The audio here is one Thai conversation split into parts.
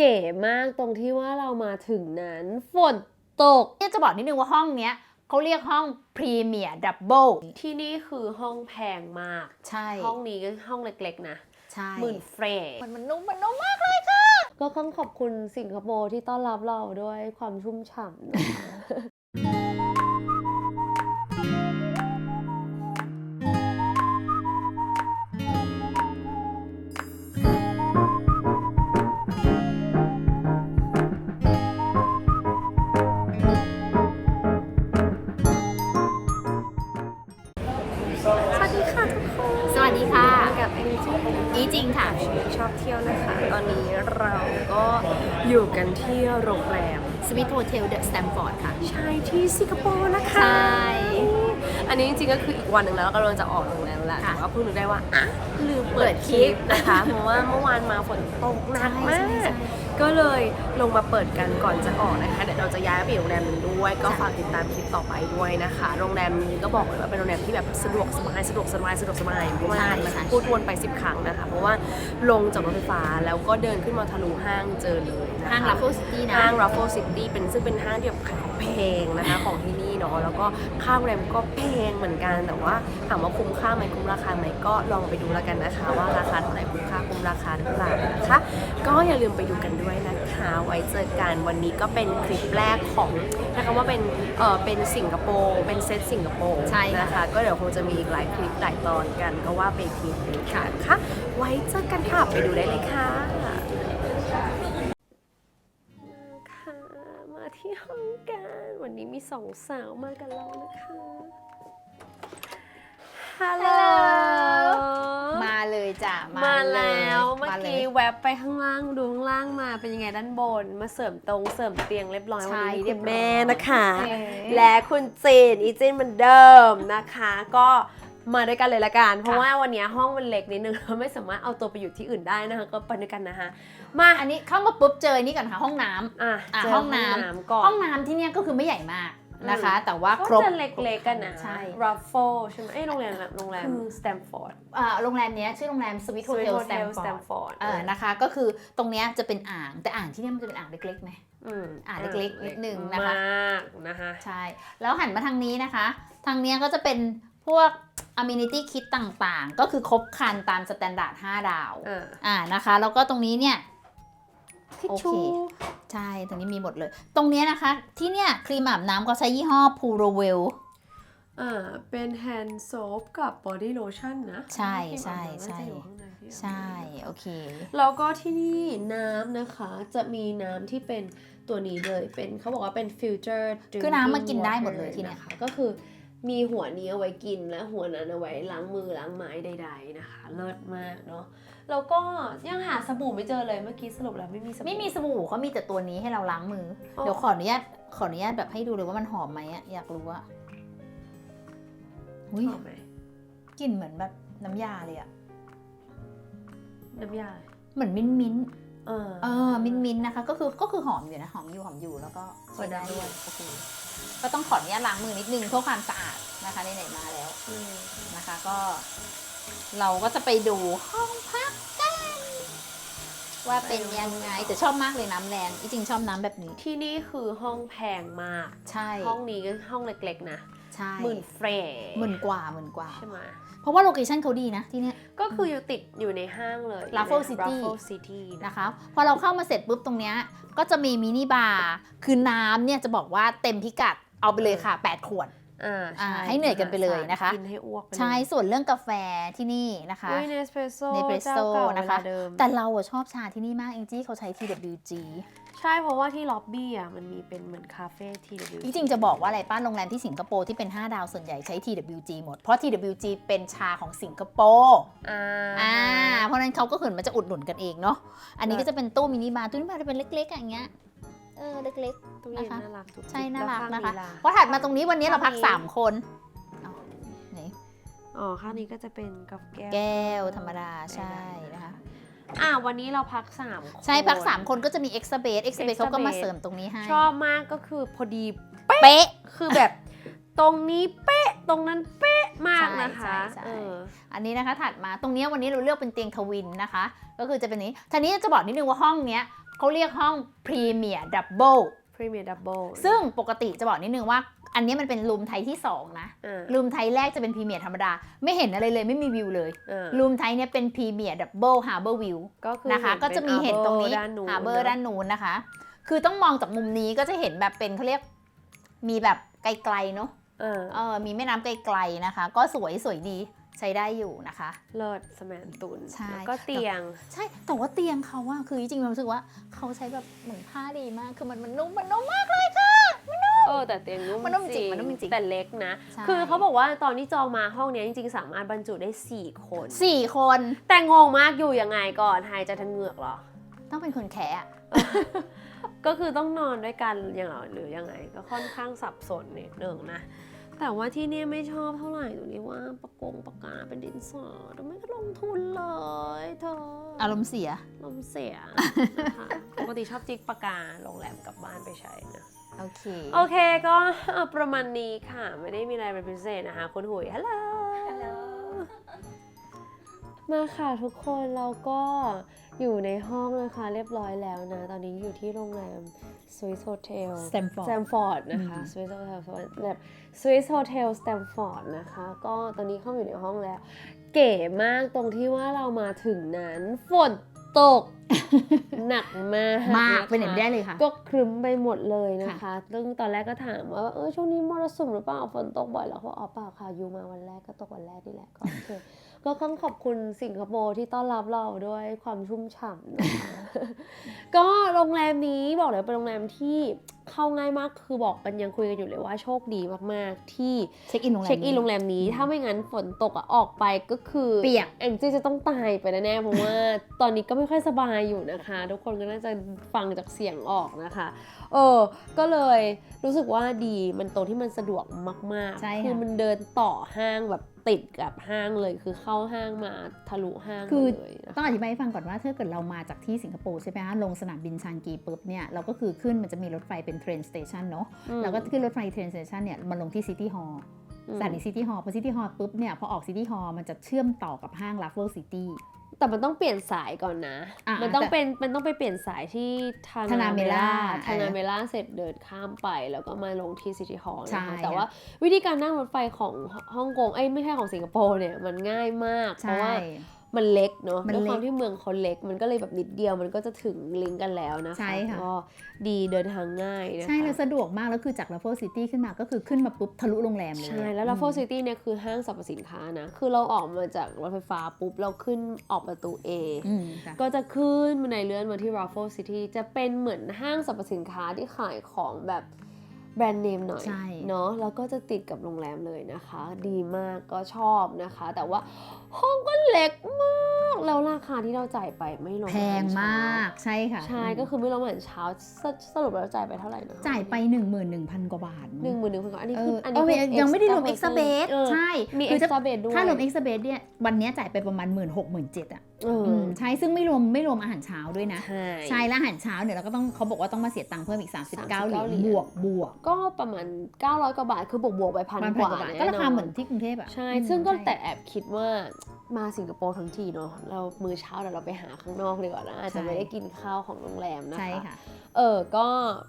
เก๋มากตรงที่ว่าเรามาถึงนั้น ฝนตกเนี่ยจะบอกนิดนึงว่าห้องเนี้ยเขาเรียกห้องพรีเมียร์ดับเบิลที่นี่คือห้องแพงมาก ใช่ ห้องนี้ก็ห้องเล็กๆนะ ใช่หมื่นเฟรชมันมันนุ่มมันนุ่มมากเลยค่ะ ก็ต้องขอบคุณสิงคโปร์ที่ต้อนรับเราด้วยความชุ่มฉ่ำ ริงค่ะชอบเที่ยวนะคะ ตอนนี้เราก็อยู่กันที่โรงแรม สวิตโฮเทลเดอะสแตมฟอร์ดค่ะ ใช่ที่สิงคโปร์นะคะ ใช่ อันนี้จริงๆก็คืออีกวันหนึ่งแล้วเรากำลังจะออกโรงแรมแล้วค่ะแต่ว่าเพิ่งนึกได้ว่าอะลืมเปิเปิดดคคลิลิปปนะคะ เพราะว่าเมื่อวานมาฝนตกหนักมาใช่ใช่ใช่ กก็เลยลงมาเปิดกันก่อนจะออกนะคะเดี๋ยวเราจะย้ายไปอีกโรงแรมหนึงด้วย ก็ฝากติดตามคลิปต่อไปด้วยนะคะ โรงแรมนี้ก็บอกเลยว่าเป็นโรงแรมที่แบบสะดวกสบายสะดวกสบายสะดวกสบายมากๆนะคะพูดวนไป 10 ครั้งนะคะ เพราะว่าลงจากรถไฟฟ้าแล้วก็เดินขึ้นมาทะลุห้างเจอเลยนะคะ ห้างลัฟเฟิลซิตี้นะ ห้าง Raffles City เป็นซึ่งเป็นห้างที่แบบขายของแพงนะคะของที่นี่เนาะแล้วก็ค่าโรงแรมก็แพงเหมือนกัน แต่ว่าถามว่าคุ้มค่าไหมคุ้มราคาไหมก็ลองไปดูแล้วกันนะคะ ว่าราคาเท่าไหร่คุ้มค่าคุ้มราคาหรือเปล่านะคะก็อย่าลืมไปดูกันด้วยนะคะ ไว้เจอกันวันนี้ก็เป็นคลิปแรกของนะคะว่าเป็นเออเป็นสิงคโปร์เป็นเซตสิงคโปร์ใช่ค่ะ นะคะก็เดี๋ยวคงจะมีอีกหลายคลิปหลายตอนกันก็ว่าไปอีกทีนึงค่ะค่ะไว้เจอกันค่ะไปดูได้เลยค่ะค่ะ มาที่ห้องกัน วันนี้มีสองสาวมากับเรานะคะ ฮัลโหล มาเลยจ้ะมาแล้วยเมื่อมาลกี้ยแวบไปข้างล่างดูข้างล่างมาเป็นยังไงด้านบน มาเสริมตรงเสริมเตียงเรียบร้อยใช่วันนี้มีเรีคุยณบร้อยแม่นะคะเอ๊ะและคุณจีนอีจีนเหมือนเดิมนะคะ ก็ มาด้วยกันเลยละกัน เพราะว่าวันนี้ห้องมันเล็กนิดนึงเราไม่สามารถเอาตัวไปอยู่ที่อื่นได้นะคะ ก็ไปด้วยกันนะคะมาอันนี้เข้ามาปุ๊บเจอนี่ก่อนค่ะห้องน้ำอะอะเจอห้ห้อองงน้ำน้ำก่อนห้องน้ำที่เนี่ยก็คือไม่ใหญ่มากนะคะอืมแต่ว่าครก็บจะเล็กๆกันนะใช่รัฟเฟิลใช่ไหมเอ้ยโรงแรมโรงแรมคือสแตมฟอร์ดอ่าโรงแรมเนี้ยชื่อโรงแรมสวิตโฮเทลสแตมฟอร์ด Stamford เออนะคะก็คือตรงเนี้ยจะเป็นอ่างแต่อ่างที่เนี่ยมันจะเป็นอ่างเล็กๆไหมอืมอะเล็กๆนิดนึงนะคะมากนะคะใช่แล้วหันมาทางนี้นะคะ ทางเนี้ยก็จะเป็น พวก amenity kit ต่างๆ ก็คือครบครันตามสแตนดาร์ด5ดาวอ่าอ่านะคะ แล้วก็ตรงนี้เนี่ย ทิชโอเคชู่ใช่ตรงนี้มีหมดเลย ตรงเนี้ยนะคะ ที่เนี่ยครีมอาบน้ำก็ใช้ยี่ห้อ Purell อ่า เป็นแฮนด์โซฟกับบอดี้โลชั่นนะใช่ที่ใช่แบบว่าใช่จะอยู่ข้างในที่ใช่ โอเค แล้วก็ที่นี่น้ำนะคะจะมีน้ำที่เป็นตัวนี้เลย เป็นเขาบอกว่าเป็นฟิลเตอร์คือน้ำมันกินได้หมดเลยที่เนี่ยคะก็คือ มีหัวนี้เอาไว้กินและหัวนั้นเอาไว้ล้างมือล้างไม้ใดๆนะคะ เลิศมากเนาะแล้วก็ยังหาสบู่ไม่เจอเลยเมื่อกี้สรุปแล้วไม่มีสบู่ ไม่มีสบู่เขามีแต่ตัวนี้ให้เราล้างมืออ๋อเดี๋ยวขออนุญาตขออนุญาตแบบให้ดูเลยว่ามันหอมไหมอะอยากรู้อะอุ้ยหอมไหมกลิ่นเหมือนแบบน้ำยาเลยอะน้ำยาเหมือนมิ้นท์มิ้นท์เออเออมิ้นท์มิ้นท์นะคะ ก็คือก็คือหอมอยู่นะหอมอยู่หอมอยู่แล้วก็ใช้ได้ใช้ได้ด้วยโอเค ก็ต้องขออนุญาตล้างมือนิดนึงเพื่อความสะอาดนะคะไหนๆมาแล้วอืมนะคะ ก็ เราก็จะไปดูห้องพักกัน ว่าเป็นยังไงแต่ชอบมากเลยน้ำแรงจริงๆชอบน้ำแบบนี้ ที่นี่คือห้องแพงมาก ใช่ ห้องนี้ก็ห้องเล็กๆนะ ใช่หมื่นเฟรชหมื่นกว่าหมื่นกว่า ใช่ไหมเพราะว่าโลเคชั่นเขาดีนะที่เนี้ย ก็คืออยู่ติดอยู่ในห้างเลย Raffles อยู่ใน City Raffles City นะนะคะ พอเราเข้ามาเสร็จปุ๊บตรงเนี้ย ก็จะมีมินิบาร์ คือน้ำเนี่ยจะบอกว่าเต็มพิกัดเอาไปเลยค่ะ 8 ขวดอ่าอ่าช่ให้เหนื่อยกันไปเลยนะคะกินให้อ้วกไปเลยใช่ส่วนเรื่องกาแฟที่นี่นะคะอุ้ยเนสเปรสโซ่ Nespresso นะคะเดิมแต่เราอะชอบชาที่นี่มากเองจี้เขาใช้ TWG ใช่เพราะว่าที่ล็อบบี้อะมันมีเป็นเหมือนคาเฟ่ทีเดียวจริงๆจะบอกว่าอะไรป้าโรงแรมที่สิงคโปร์ที่เป็น 5 ดาวส่วนใหญ่ใช้ TWG หมด เพราะ TWG เป็นชาของสิงคโปร์อ่าอ่าเพราะฉะนั้นเขาก็เหินมันจะอุดหนุนกันเองเนาะอันนี้เลิก็ศจะเป็นตู้มินิบาร์ตู้มินิบาร์จะเป็นเล็กๆอะอย่างเงี้ยเออเล็กตู้เย็นนะคะน่ารักทุกๆใช่น่ารักแล้วนะคะข้างล่พอถัดมาตรงนี้วันนี้เราพักข้างนี้3คนเอาไหนอ๋อข้างนี้ก็จะเป็นกาแฟแก้วธรรมดาใช่นะคะ อ่าวันนี้เราพักสามคน ใช่พัก 3 คนก็จะมี extra bed extra bed Extra เขาก็มา bed เสริมตรงนี้ให้ ชอบมากก็คือพอดีเป๊ะ คือแบบ ตรงนี้เป๊ะ ตรงนั้นเป๊ะมากนะคะใช่ใช่ใช่ เออ อันนี้นะคะถัดมาตรงเนี้ยวันนี้เราเลือกเป็นเตียงทวินนะคะ ก็คือจะเป็นนี้ทีนี้จะบอกนิดนึงว่าห้องเนี้ยเขาเรียกห้อง Premier Double Premier Double ซึ่งปกติจะบอกนิดนึงว่า อันนี้มันเป็นรูมไทยที่ 2 นะอ่ารูมไทยแรกจะเป็นพรีเมียร์ธรรมดา ไม่เห็นอะไรเลยไม่มีวิวเลยอ่ารูมไทยเนี่ยเป็นพรีเมียร์ดับเบิลฮาร์เบอร์วิวก็คือนะคะ ก็จะมีเห็นตรงนี้ด้านนู้นฮาร์เบอร์ด้านนู้นนะคะ คือต้องมองจากมุมนี้ก็จะเห็นแบบเป็นเขาเรียกมีแบบไกลๆเนาะเออเออมีแม่น้ำไกลๆนะคะ ก็สวยสวยดีใช้ได้อยู่นะคะ เลิศสแมนตุนใช่แล้วก็เตียง ใช่ แต่ว่าเตียงเขาว่าคือจริงๆเรารู้สึกว่าเขาใช้แบบเหมือนผ้าดีมาก คือมันมันนุ่มมันนุ่มมากเลยค่ะเออแต่เตียงนุ่มมันนุ่มจริงมันนุ่มจริงแต่เล็กนะ ใช่ คือเขาบอกว่าตอนที่จองมาห้องเนี้ยจริงๆ สามารถบรรจุได้ 4 คน สี่คนแต่งงมากอยู่ยังไงก่อนไฮจะทันเหงือกเหรอ ต้องเป็นคนแขะก็คือต้องนอนด้วยกันอย่างเหรอหรือยังไงก็ค่อนข้างสับสนนิดหนึ่งนะ แต่ว่าที่เนี่ยไม่ชอบเท่าไหร่ตรงนี้ว่าปากกงปากกาเป็นดินสอทำไมก็ลงทุนเลยเธออารมณ์เสีย ลมเสียนะคะปกติชอบจิกปากกาโรงแรมกลับบ้านไปใช้นะ โอเค โอเคก็เอาประมาณนี้ค่ะ ไม่ได้มีอะไรเป็นพิเศษนะคะคุณหุยฮัลโหลมาค่ะทุกคนเราก็อยู่ในห้องนะคะเรียบร้อยแล้วนะ ตอนนี้อยู่ที่โรงแรม Swiss Hotel Stamford สแตมฟอร์ดนะคะอืม Swiss Hotel แบบ Swiss Hotel Stamford นะคะ ก็ตอนนี้เข้ามาอยู่ในห้องแล้ว เก๋มากตรงที่ว่าเรามาถึงนั้นฝน ตก หนักมากมากะคะเป็นอย่างได้เลยค่ะ ก็ครึ้มไปหมดเลยนะคะ ซึ่งตอนแรกก็ถามว่าเออช่วงนี้มรสุมหรือเปล่าฝนตกบ่อยเหรอเขาบอกอ๋อเปล่าค่ะยูมาวันแรกก็ตกวันแรกนี่แหละก็โอเค ก็ต้องขอบคุณสิงคโปร์ที่ต้อนรับเราด้วยความชุ่มฉ่ำนะคะก็โรงแรมนี้บอกเลยเป็นโรงแรมที่เข้าง่ายมากคือบอกกันยังคุยกันอยู่เลยว่าโชคดีมากๆ ที่เช็คอินโรงแรมเช็คอินโรงแรมนี้ ถ้าไม่งั้นฝนตกอะออกไปก็คือเปียกแองจี้จะต้องตายไปแน่ๆเพราะว่าตอนนี้ก็ไม่ค่อยสบายอยู่นะคะ ทุกคนก็น่าจะฟังจากเสียงออกนะคะ เออ ก็เลยรู้สึกว่าดีมันตรงที่มันสะดวกมากใช่ค่ะๆคือมันเดินต่อห้างแบบ ติดกับห้างเลยคือเข้าห้างมาทะลุห้างคือเลยนะต้องอธิบายให้ฟังก่อนว่าถ้าเกิดเรามาจากที่สิงคโปร์ใช่ไหมคะลงสนามบินชางกีปุ๊บเนี่ยเราก็คือขึ้นมันจะมีรถไฟเป็นเทรนสเตชันเนาะอืมเราก็ขึ้นรถไฟเทรนสเตชันเนี่ยมาลงที่ซิตี้ฮอลล์อืมสถานีซิตี้ฮอลล์พอซิตี้ฮอลล์ปุ๊บเนี่ยพอออกซิตี้ฮอลล์มันจะเชื่อมต่อกับห้างลาฟเฟิลซิตี้ แต่มันต้องเปลี่ยนสายก่อนนะ อะมันต้องแต่เป็นมันต้องไปเปลี่ยนสายที่ทาทานานาเมเมล่าล่าทานาเออเมล่าเสร็จเดินข้ามไปแล้วก็มาลงที่ซิตี้ฮอลล์ใช่นะคะแต่ว่าวิธีการนั่งรถไฟของฮ่องกงเอ้ยไม่ใช่ของสิงคโปร์เนี่ยมันง่ายมาก เพใช่ราะว่า มันเล็กเนาะมันด้วยเล็กความที่เมืองเขาเล็ก มันก็เลยแบบนิดเดียวมันก็จะถึงลิงก์กันแล้วนะคะใช่ค่ะก็ดีเดินทางง่ายนะคะใช่แล้วสะดวกมากแล้วคือจากลาฟเฟิลซิตี้ขึ้นมาก็คือขึ้นมาปุ๊บทะลุโรงแรมเลย ใช่แล้ว Raffles City เนี่ยคือห้างสรรพสินค้านะ คือเราออกมาจากรถไฟฟ้าปุ๊บเราขึ้นออกประตู A อืมค่ะก็จะขึ้นบันไดเลื่อนมาที่ Raffles City จะเป็นเหมือนห้างสรรพสินค้าที่ขายของแบบแบรนด์เนมหน่อยใช่เนาะแล้วก็จะติดกับโรงแรมเลยนะคะ ดีมากก็ชอบนะคะ แต่ว่า ห้องก็เล็กมาก แล้วราคาที่เราจ่ายไปไม่รวมแพงอาหารเช้มากใช่ค่ะใช่ก็คือไม่รวมอาหารเช้าสสรุปแล้วจ่ายไปเท่าไหร่นะจ่ายไป 11,000 กว่าบาทหนึ่งหมื่นหนึ่งพันกว่าอันนี้เอคือออันเอนี้อคือยังไม่ได้รวม extra extra bed เออใช่มีคือจะ extra bed ด้วยถ้ารวม extra bed เนี่ยวันเนี้ยจ่ายไปประมาณ 1 6 0 0 0 0 7อะเอออืมใช่ซึ่งไม่รวมไม่รวมอาหารเช้าด้วยนะใช่ใช่แล้วอาหารเช้าเนี่ยเราก็ต้องเขาบอกว่าต้องมาเสียตังค์เพิ่มอีก 39เหรียญเหรียญบวกบวกก็ประมาณ 900 กว่าบาทคือบวกบวกๆไปพันมันกพันว่ากว่าบาทแก็ราคาเหมือนที่กรุงเทพอะใช่อืมซึ่งก็ใช่แต่แอบคิดว่า มาสิงคโปร์ทั้งทีเนาะเรามื้อเช้าเดี๋ยวเราไปหาข้างนอกดีกว่านะอาจจะไม่ได้กินข้าวของโรงแรมนะคะใช่ค่ะเออก็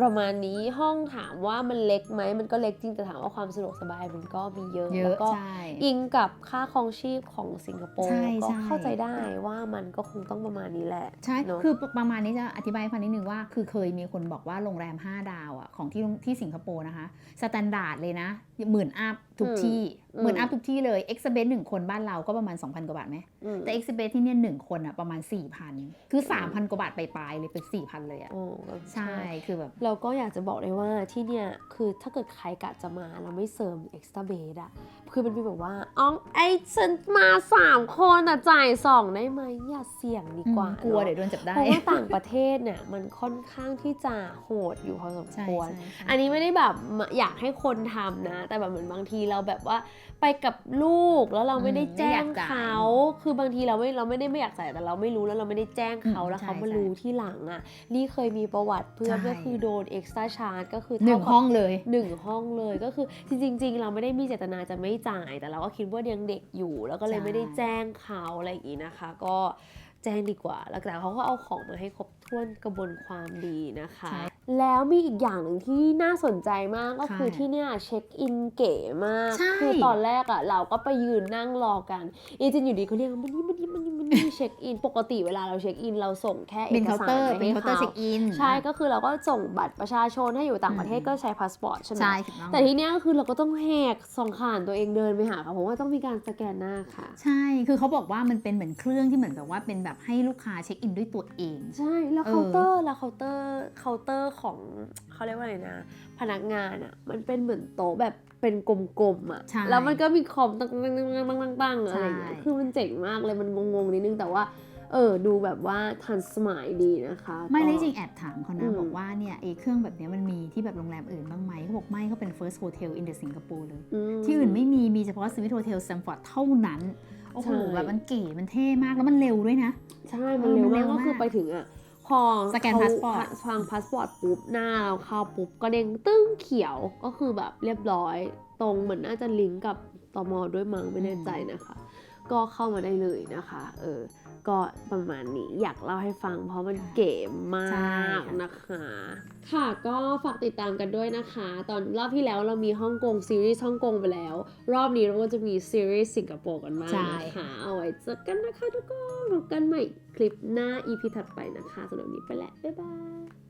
ประมาณนี้ห้องถามว่ามันเล็กไหมมันก็เล็กจริงแต่ถามว่าความสะดวกสบายมันก็มีเยอะเยแล้อะวก็ใช่อิงกับค่าครองชีพของสิงคโปร์ใช่ก็ใช่เข้าใจได้ว่ามันก็คงต้องประมาณนี้แหละใช่เนอะคือประมาณนี้จะอธิบายให้ฟังนิดนึงว่า คือเคยมีคนบอกว่าโรงแรม 5 ดาวอะของที่ที่สิงคโปร์นะคะสแตนดาร์ดเลยนะหมื่นอัพทุกที่อืม หมื่นอัพทุกที่เลยเอ็กซ์เบสหนึ่งคนบ้านเราก็ประมาณ 2,000 กว่าบาทไหมอืมแต่เอ็กซ์เบสที่เนี่ยหนึ่งคนอะประมาณ 4,000 คือ 3,000 กว่าบาทไปปลายๆเลยเป็น 4,000 เลยอะโอ้ก็ใช่คือแบบ เราก็อยากจะบอกเลยว่าที่เนี่ยคือถ้าเกิดใครกะจะมาเราไม่เสริมเอ็กซ์ต a ้าเบดอะคือเป็นฟีลแบบว่าอ๋อไอฉันมาสามคนอะจ่ายสองได้ไหมอย่าเสี่ยงดีกว่ากลัวเนอะเดี๋ยวโดนจับได้เพราะว่าต่างประเทศเนี่ยมันค่อนข้างที่จะโหดอยู่พอสมใช่ควรใช่ใช่อันนี้ไม่ได้แบบอยากให้คนทำนะ แต่แบบเหมือนบางทีเราแบบว่าไปกับลูกแล้วเราไม่ได้แจ้งเขา คือบางทีเราไม่เราไม่ได้ไม่อยากจ่ายแต่เราไม่รู้แล้วเราไม่ได้แจ้งเขาอืมแล้วเขาใช่มาใช่รู้ที่หลังอะ นี่เคยมีประวัติเพื่อนใช่ก็คือโดนเอ็กซ์ตร้าชาร์จก็คือหนึ่งเท่ากับห้องเลยหนึ่งห้องเลยก็คือจริง ๆ เราไม่ได้มีเจตนาจะไม่จ่าย แต่เราก็คิดว่ายังเด็กอยู่ แล้วก็เลยใช่ไม่ได้แจ้งเขาอะไรอย่างนี้นะคะ ก็แจ้งดีกว่า แล้วแต่เขาก็เอาของมาให้ครบถ้วนกระบวนความดีนะคะใช่แล้วมีอีกอย่างหนึ่งที่น่าสนใจมากก็คือใช่ที่เนี่ยเช็คอินเก๋มากใช่คือตอนแรกอะเราก็ไปยืนนั่งรอกันอีจินอยู่ดีเขาเรียกว่ามันนี่มันนี่มันนี่มันนี่เช็คอินปกติเวลาเราเช็คอินเราส่งแค่เอเป็นกเคาน์สาเตอรร์ไปเป็นให้เคาน์เตอร์เขาเช็คอินใช่ก็คือเราก็ส่งบัตรประชาชนให้อยู่ต่างประเทศอืมก็ใช้พาสปอร์ตใช่ไหมใช่ถูกต้องแต่ที่เนี้ยก็คือเราก็ต้องแหกสองขานตัวเองเดินไปหาเขาเพราะว่าต้องมีการสแกนหน้าค่ะ ใช่คือเขาบอกว่ามันเป็นเหมือนเครื่องที่เหมือนกับว่าเป็นแบบให้ลูกค้าเช็คอินด้วยตัวเอง ใช่แล้วเออเคาน์เตอร์แล้วเคาน์เตอร์เคาน์เตอร์ของเขาเรียกว่าอะไรนะ พนักงานอะมันเป็นเหมือนโต๊ะแบบเป็นกลมๆอะใช่แล้วมันก็มีคอมตั้งตั้งตั้งตั้งตั้งตั้งอะไรอย่างเงี้ยใช่ คือมันเจ๋งมากเลยมันงงๆนิดนึงแต่ว่า เออดูแบบว่าทันสมัยดีนะคะไม่ก็เลยจริงแอบถามเขาอืนะม บอกว่าเนี่ยไอ้เครื่องแบบเนี้ยมันมีที่แบบโรงแรมอื่นบ้างไหมเขาบอกไม่เขาเป็น first hotel in the Singapore เลย ม ที่อื่นไม่มี มีเฉพาะสวิตโฮเทลแซมฟอร์ดเท่านั้น โอ้โห ใช่ แบบมันเก๋ มันเท่มาก แล้วมันเร็วด้วยนะ ใช่ มันเร็วเออมันเร็มากวก็คือมาก ไปถึงอะ พอสแกนเขพาสปอร์ตฟังพาสปอร์ตปุ๊บหน้าเราเข้าปุ๊บก็เด้งตึ้งเขียวก็คือแบบเรียบร้อย ตรงเหมือนน่าจะลิงก์กับตมด้วยมั้งไม่แน่ใจนะคะ ก็เข้ามาได้เลยนะคะเออก็ประมาณนี้อยากเล่าให้ฟังเพราะมันเก๋มใช่ากค่ะนะคะ ค่ะก็ฝากติดตามกันด้วยนะคะ ตอนรอบที่แล้วเรามีฮ่องกงซีรีส์ฮ่องกงไปแล้ว รอบนี้เราก็จะมีซีรีส์สิงคโปร์กันบ้างใช่นะคะเอาไว้เจอกันนะคะทุกคนพบกันใหม่คลิปหน้า EP ถัดไปนะคะสำหรับวันนี้ไปแล้วบ๊ายบาย